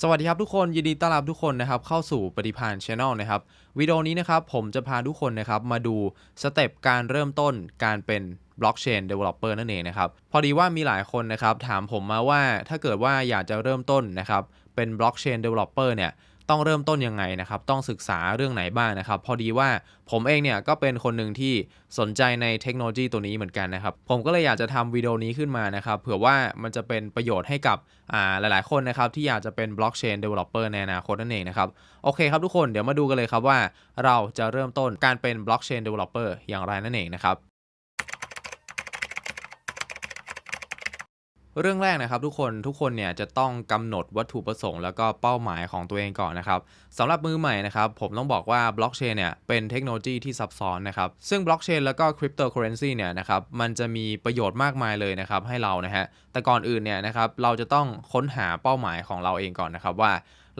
สวัสดีครับทุกคนยินดีต้อนรับทุกคนนะครับเข้าสู่ปฏิพานช anel นะครับวิดีโอนี้นะครับผมจะพาทุกคนนะครับมาดูสเต็ปการเริ่มต้นการเป็นบล็อกเชนเดเวลลอปเปอร์นั่นเองนะครับพอดีว่ามีหลายคนนะครับถามผมมาว่าถ้าเกิดว่าอยากจะเริ่มต้นนะครับเป็นบล็อกเชนเดเวลลอปเปอร์เนี่ย ต้องเริ่มต้นยังไงนะครับ ต้องศึกษาเรื่องไหนบ้างนะครับ พอดีว่าผมเองเนี่ยก็เป็นคนหนึ่งที่สนใจในเทคโนโลยีตัวนี้เหมือนกันนะครับ ผมก็เลยอยากจะทำวิดีโอนี้ขึ้นมานะครับ เผื่อว่ามันจะเป็นประโยชน์ให้กับหลาย ๆ คนนะครับ ที่อยากจะเป็นบล็อกเชนเดเวลลอปเปอร์ในอนาคตนั่นเองนะครับ โอเคครับทุกคน เดี๋ยวมาดูกันเลยครับว่า เราจะเริ่มต้นการเป็นบล็อกเชนเดเวลลอปเปอร์อย่างไรนั่นเองนะครับ เรื่องแรกนะครับทุกคนทุกคนเนี่ยจะต้องกำหนดวัตถุประสงค์ แล้วก็เป้าหมายของตัวเองก่อนนะครับสำหรับมือใหม่นะครับผมต้องบอกว่าบล็อกเชนเนี่ยเป็นเทคโนโลยีที่ซับซ้อนนะครับซึ่งบล็อกเชนแล้วก็คริปโตเคอเรนซีเนี่ยนะครับมันจะมีประโยชน์มากมายเลยนะครับให้เรานะฮะแต่ก่อนอื่นเนี่ยนะครับเราจะต้องค้นหาเป้าหมายของเราเองก่อนนะครับว่า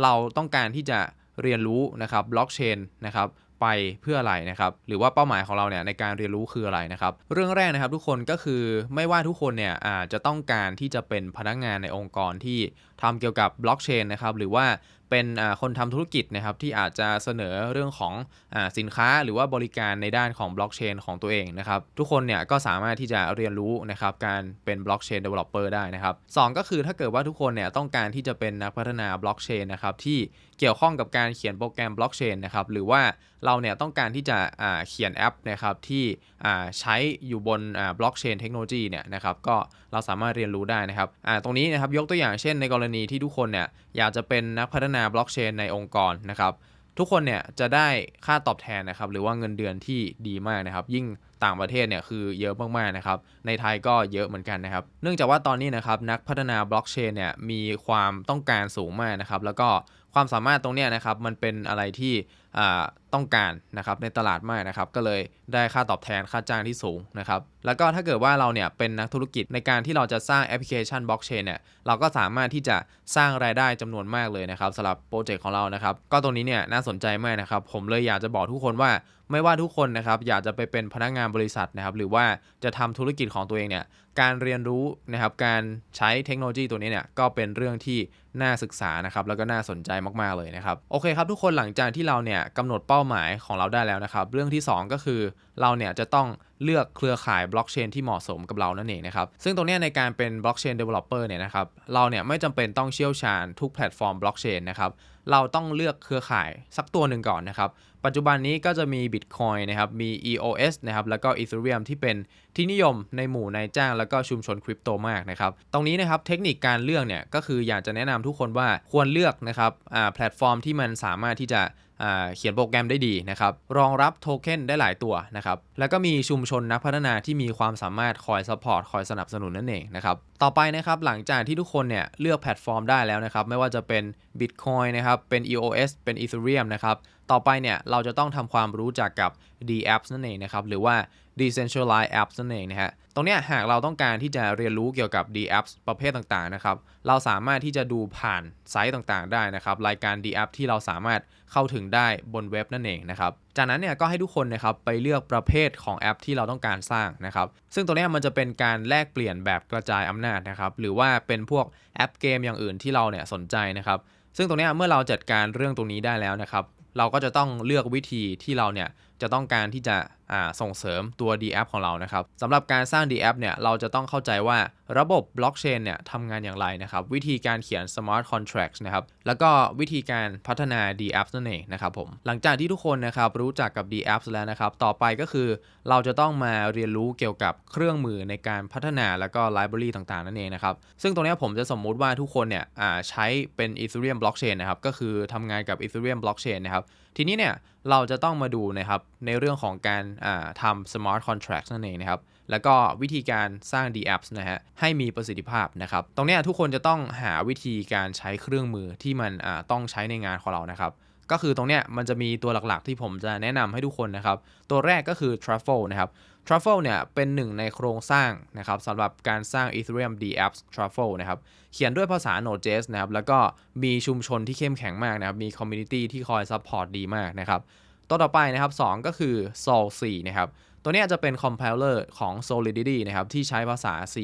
เราต้องการที่จะเรียนรู้นะครับบล็อกเชนนะครับ ไปเพื่ออะไรนะครับ หรือว่าเป้าหมายของเราเนี่ยในการเรียนรู้คืออะไรนะครับ เรื่องแรกนะครับทุกคนก็คือไม่ว่าทุกคนเนี่ยอาจจะต้องการที่จะเป็นพนักงานในองค์กรที่ทำเกี่ยวกับบล็อกเชนนะครับหรือว่า เป็นคนทำธุรกิจนะครับที่อาจจะเสนอเรื่องของอสินค้าหรือว่าบริการในด้านของบล็อกเชนของตัวเองนะครับทุกคนเนี่ยก็สามารถที่จะเรียนรู้นะครับการเป็นบล็อกเชนเดเวลลอปเปอร์ได้นะครับสก็คือถ้าเกิดว่าทุกคนเนี่ยต้องการที่จะเป็นนักพัฒนาบล็อกเชนนะครับที่เกี่ยวข้องกับการเขียนโปรแกรมบล็อกเชนนะครับหรือว่าเราเนี่ยต้องการที่จะเขียนแอปนะครับที่ใช้อยู่บนบล็อกเชนเทคโนโลยีเนี่ยนะครับก็เราสามารถเรียนรู้ได้นะครับตรงนี้นะครับยกตัวอย่างเช่น ในกรณีที่ทุกคนเนี่ยอยากจะเป็นนักพัฒนาบล็อกเชนในองค์กรนะครับ ทุกคนเนี่ยจะได้ค่าตอบแทนนะครับ หรือว่าเงินเดือนที่ดีมากนะครับ ยิ่ง ต่างประเทศเนี่ยคือเยอะมากๆนะครับ ในไทยก็เยอะเหมือนกันนะครับ เนื่องจากว่าตอนนี้นะครับนักพัฒนาบล็อกเชนเนี่ยมีความต้องการสูงมากนะครับ แล้วก็ความสามารถตรงนี้นะครับมันเป็นอะไรที่ต้องการนะครับในตลาดมากนะครับ ก็เลยได้ค่าตอบแทนค่าจ้างที่สูงนะครับ แล้วก็ถ้าเกิดว่าเราเนี่ยเป็นนักธุรกิจในการที่เราจะสร้างแอปพลิเคชันบล็อกเชนเนี่ยเราก็สามารถที่จะสร้างรายได้จำนวนมากเลยนะครับสำหรับโปรเจกต์ของเรานะครับ ก็ตรงนี้เนี่ยน่าสนใจมากนะครับ ผมเลยอยากจะบอกทุกคนว่า ไม่ว่าทุกคนนะครับอยากจะไปเป็นพนักงานบริษัทนะครับหรือว่าจะทำธุรกิจของตัวเองเนี่ยการเรียนรู้นะครับการใช้เทคโนโลยีตัวนี้เนี่ยก็เป็นเรื่องที่น่าศึกษานะครับแล้วก็น่าสนใจมากๆเลยนะครับโอเคครับทุกคนหลังจากที่เราเนี่ยกำหนดเป้าหมายของเราได้แล้วนะครับเรื่องที่ 2 ก็คือเราเนี่ยจะต้องเลือกเครือข่ายบล็อกเชนที่เหมาะสมกับเรานั่นเองนะครับซึ่งตรงนี้ในการเป็นบล็อกเชนเดเวลลอปเปอร์เนี่ยนะครับเราเนี่ยไม่จำเป็นต้องเชี่ยวชาญทุกแพลตฟอร์มบล็อกเชนนะครับ เราต้องเลือกเครือข่ายสักตัวหนึ่งก่อนนะครับ ปัจจุบันนี้ก็จะมี Bitcoin นะครับ มี EOS นะครับ แล้วก็ Ethereum ที่เป็นที่นิยมในหมู่นายจ้าง แล้วก็ชุมชนคริปโตมากนะครับ ตรงนี้นะครับเทคนิคการเลือกเนี่ยก็คืออยากจะแนะนำทุกคนว่าควรเลือกนะครับแพลตฟอร์มที่มันสามารถที่จะเขียนโปรแกรมได้ดีนะครับ รองรับโทเค็นได้หลายตัวนะครับ แล้วก็มีชุมชนนักพัฒนาที่มีความสามารถคอยซัพพอร์ต คอยสนับสนุนนั่นเองนะครับ ต่อไปนะครับหลังจากที่ทุกคนเนี่ยเลือกแพลตฟอร์มได้แล้วนะครับไม่ว่าจะเป็น Bitcoin นะครับเป็น EOS เป็น Ethereum นะครับต่อไปเนี่ยเราจะต้องทำความรู้จักกับ DApps นั่นเองนะครับหรือว่า Decentralized Apps นั่นเองนะฮะ ตรงนี้หากเราต้องการที่จะเรียนรู้เกี่ยวกับ DApps ประเภทต่างๆนะครับ เราสามารถที่จะดูผ่านไซต์ต่างๆ ได้นะครับ รายการ DApp ที่เราสามารถเข้าถึงได้บนเว็บนั่นเองนะครับ จากนั้นเนี่ยก็ให้ทุกคนนะครับไปเลือกประเภทของแอปที่เราต้องการสร้างนะครับ ซึ่งตรงนี้มันจะเป็นการแลกเปลี่ยนแบบกระจายอำนาจนะครับ หรือว่าเป็นพวกแอปเกมอย่างอื่นที่เราเนี่ยสนใจนะครับ ซึ่งตรงนี้เมื่อเราจัดการเรื่องตรงนี้ได้แล้วนะครับ เราก็จะต้องเลือกวิธีที่เราเนี่ยจะต้องการที่จะ ส่งเสริมตัว D app ของเรานะครับสำหรับการสร้าง D app เนี่ยเราจะต้องเข้าใจว่าระบบบล็อกเชนเนี่ยทำงานอย่างไรนะครับวิธีการเขียน smart contracts นะครับแล้วก็วิธีการพัฒนา D app นั่นเองนะครับผมหลังจากที่ทุกคนนะครับรู้จักกับ D app แล้วนะครับต่อไปก็คือเราจะต้องมาเรียนรู้เกี่ยวกับเครื่องมือในการพัฒนาแล้วก็ library ต่างๆ นั่นเองนะครับซึ่งตรงนี้ผมจะสมมุติว่าทุกคนเนี่ยใช้เป็น Ethereum blockchain นะครับก็คือทำงานกับ Ethereum blockchain นะครับทีนี้เนี่ยเราจะต้องมาดูนะครับในเรื่องของการทำ smart contract นั่นเองนะครับ แล้วก็วิธีการสร้าง DApps นะฮะให้มีประสิทธิภาพนะครับ ตรงนี้ทุกคนจะต้องหาวิธีการใช้เครื่องมือที่มันต้องใช้ในงานของเรานะครับ ก็คือตรงเนี้ยมันจะมีตัวหลักๆ ที่ผมจะแนะนำให้ทุกคนนะครับ ตัวแรกก็คือ Truffle นะครับ Truffle เนี่ยเป็นหนึ่งในโครงสร้างนะครับสำหรับการสร้าง Ethereum DApps Truffle นะครับ เขียนด้วยภาษา Node.js นะครับ แล้วก็มีชุมชนที่เข้มแข็งมากนะครับ มี Community ที่คอย Support ดีมากนะครับ ตัวต่อไปนะครับ 2 ก็คือ Sol 4นะครับ ตัวนี้จะเป็น compiler ของ Solidity นะครับ ที่ใช้ภาษา C++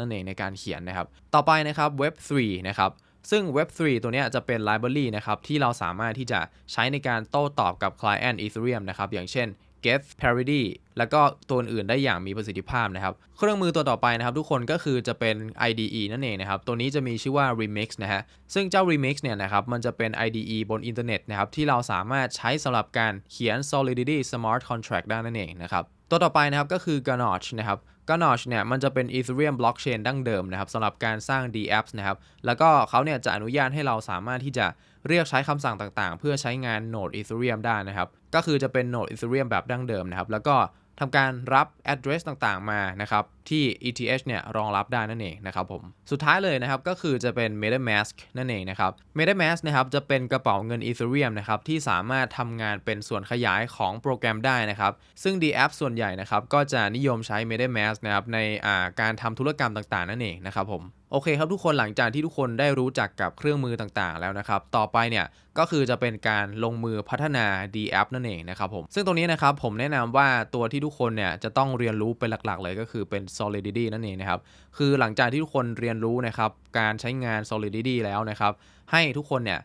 นั่นเองในการเขียนนะครับ ต่อไปนะครับ Web 3 นะครับ ซึ่ง Web3 ตัวนี้จะเป็น library นะครับ ที่เราสามารถที่จะใช้ในการโต้ตอบกับ client Ethereum นะครับ อย่างเช่น Get Parity แล้วก็ตัวอื่นได้อย่างมีประสิทธิภาพนะครับ เครื่องมือตัวต่อไปนะครับ ทุกคนก็คือจะเป็น IDE นั่นเองนะครับ ตัวนี้จะมีชื่อว่า Remix นะฮะ ซึ่งเจ้า Remix เนี่ยนะครับมันจะเป็น IDE บนอินเทอร์เน็ตนะครับที่เราสามารถใช้สำหรับการเขียน Solidity Smart Contract ได้นั่นเองนะครับตัวต่อไปนะครับก็คือ Ganosh นะครับ g a n o c h เนี่ยมันจะเป็น Ethereum blockchain ดั้งเดิมนะครับสำหรับการสร้าง dApps นะครับ แล้วก็เขาเนี่ยจะอนุญาตให้เราสามารถที่จะเรียกใช้คำสั่งต่างๆ เพื่อใช้งานโนด Ethereum ได้นะครับ ก็คือจะเป็นโนด Ethereum แบบดั้งเดิมนะครับ แล้วก็ทำการรับ address ต่างๆมานะครับที่ ETH เนี่ยรองรับได้นั่นเองนะครับผม สุดท้ายเลยนะครับก็คือจะเป็น MetaMask นั่นเองนะครับ MetaMask นะครับจะเป็นกระเป๋าเงิน Ethereum นะครับที่สามารถทำงานเป็นส่วนขยายของโปรแกรมได้นะครับ ซึ่ง d app ส่วนใหญ่นะครับก็จะนิยมใช้ MetaMask นะครับในอ่าการทำธุรกรรมต่างๆ นั่นเองนะครับผมโอเคครับทุกคนหลังจากที่ทุกคนได้รู้จักกับเครื่องมือต่างๆ แล้วนะครับ ต่อไปเนี่ยก็คือจะเป็นการลงมือพัฒนา D app นั่นเองนะครับผมซึ่งตรงนี้นะครับผมแนะนำว่าตัวที่ทุกคนเนี่ยจะต้องเรียนรู้เป็นหลักๆ เลยก็คือเป็น solidity นั่นเองนะครับ คือหลังจากที่ทุกคนเรียนรู้นะครับการใช้งาน solidity แล้วนะครับ ให้ทุกคนเนี่ย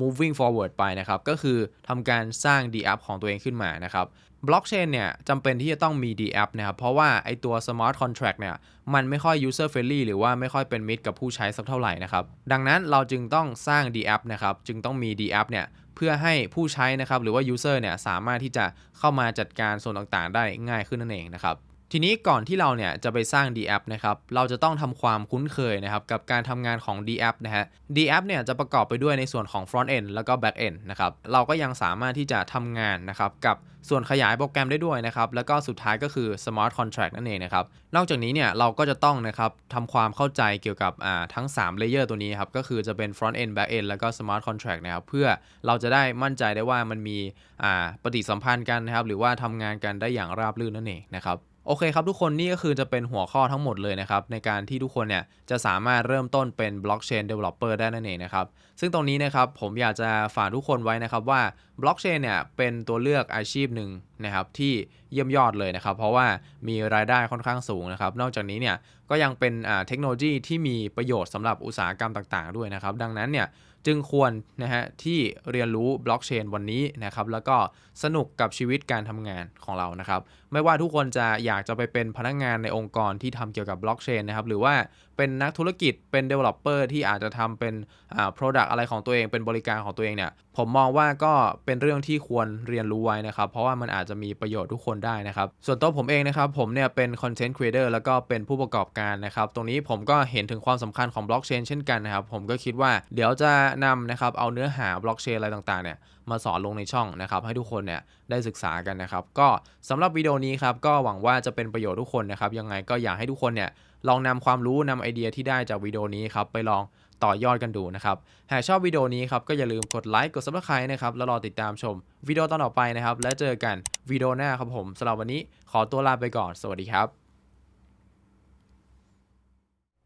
moving forward ไปนะครับ ก็คือทำการสร้าง D app ของตัวเองขึ้นมานะครับบล็อกเชนเนี่ยจำเป็นที่จะต้องมี D app นะครับ เพราะว่าไอตัว smart contract เนี่ยมันไม่ค่อย user friendly หรือว่าไม่ค่อยเป็นมิตรกับผู้ใช้สักเท่าไหร่นะครับ ดังนั้นเราจึงต้องสร้าง D app นะครับ จึงต้องมี D app เนี่ยเพื่อให้ผู้ใช้นะครับหรือว่า user เนี่ยสามารถที่จะเข้ามาจัดการส่วนต่างๆ ได้ง่ายขึ้นนั่นเองนะครับ ทีนี้ก่อนที่เราเนี่ยจะไปสร้าง D app นะครับ เราจะต้องทำความคุ้นเคยนะครับกับการทำงานของ D app นะฮะ D app เนี่ยจะประกอบไปด้วยในส่วนของ front end แล้วก็ back end นะครับ เราก็ยังสามารถที่จะทำงานนะครับกับส่วนขยายโปรแกรมได้ด้วยนะครับ แล้วก็สุดท้ายก็คือ smart contract นั่นเองนะครับ นอกจากนี้เนี่ยเราก็จะต้องนะครับทำความเข้าใจเกี่ยวกับอ่าทั้ง3 layer ตัวนี้ครับ ก็คือจะเป็น front end back end แล้วก็ smart contract นะครับเพื่อเราจะได้มั่นใจได้ว่ามันมีอ่าปฏิสัมพันธ์กันนะครับหรือว่าทำงานกันได้อย่างราบรื่นนั่นเองนะครับ โอเคครับทุกคนนี่ก็คือจะเป็นหัวข้อทั้งหมดเลยนะครับ ในการที่ทุกคนเนี่ยจะสามารถเริ่มต้นเป็น blockchain developer ได้นั่นเองนะครับ ซึ่งตรงนี้นะครับผมอยากจะฝากทุกคนไว้นะครับว่า blockchain เนี่ยเป็นตัวเลือกอาชีพหนึ่งนะครับที่เยี่ยมยอดเลยนะครับ เพราะว่ามีรายได้ค่อนข้างสูงนะครับ นอกจากนี้เนี่ยก็ยังเป็นอ่าเทคโนโลยีที่มีประโยชน์สำหรับอุตสาหกรรมต่าง ๆ ด้วยนะครับ ดังนั้นเนี่ย จึงควรนะฮะที่เรียนรู้บล็อกเชนวันนี้นะครับแล้วก็สนุกกับชีวิตการทำงานของเรานะครับไม่ว่าทุกคนจะอยากจะไปเป็นพนักงานในองค์กรที่ทำเกี่ยวกับบล็อกเชนนะครับหรือว่าเป็นนักธุรกิจเป็น developer ที่อาจจะทำเป็นอ่า product อะไรของตัวเองเป็นบริการของตัวเองเนี่ยผมมองว่าก็เป็นเรื่องที่ควรเรียนรู้ไว้นะครับ เพราะว่ามันอาจจะมีประโยชน์ทุกคนได้นะครับ ส่วนตัวผมเองนะครับ ผมเนี่ยเป็น content creator แล้วก็เป็นผู้ประกอบการนะครับ ตรงนี้ผมก็เห็นถึงความสำคัญของบล็อกเชนเช่นกันนะครับ ผมก็คิดว่าเดี๋ยวจะนำนะครับเอาเนื้อหาบล็อกเชนอะไรต่างๆเนี่ยมาสอนลงในช่องนะครับให้ทุกคนเนี่ยได้ศึกษากันนะครับก็สำหรับวิดีโอนี้ครับก็หวังว่าจะเป็นประโยชน์ทุกคนนะครับยังไงก็อยากให้ทุกคนเนี่ยลองนำความรู้นำไอเดียที่ได้จากวิดีโอนี้ครับไปลองต่อยอดกันดูนะครับหากชอบวิดีโอนี้ครับก็อย่าลืมกดไลค์กด subscribe นะครับแล้วรอติดตามชมวิดีโอตอนต่อไปนะครับแล้วเจอกันวิดีโอหน้าครับผมสำหรับวันนี้ขอตัวลาไปก่อน สวัสดีครับ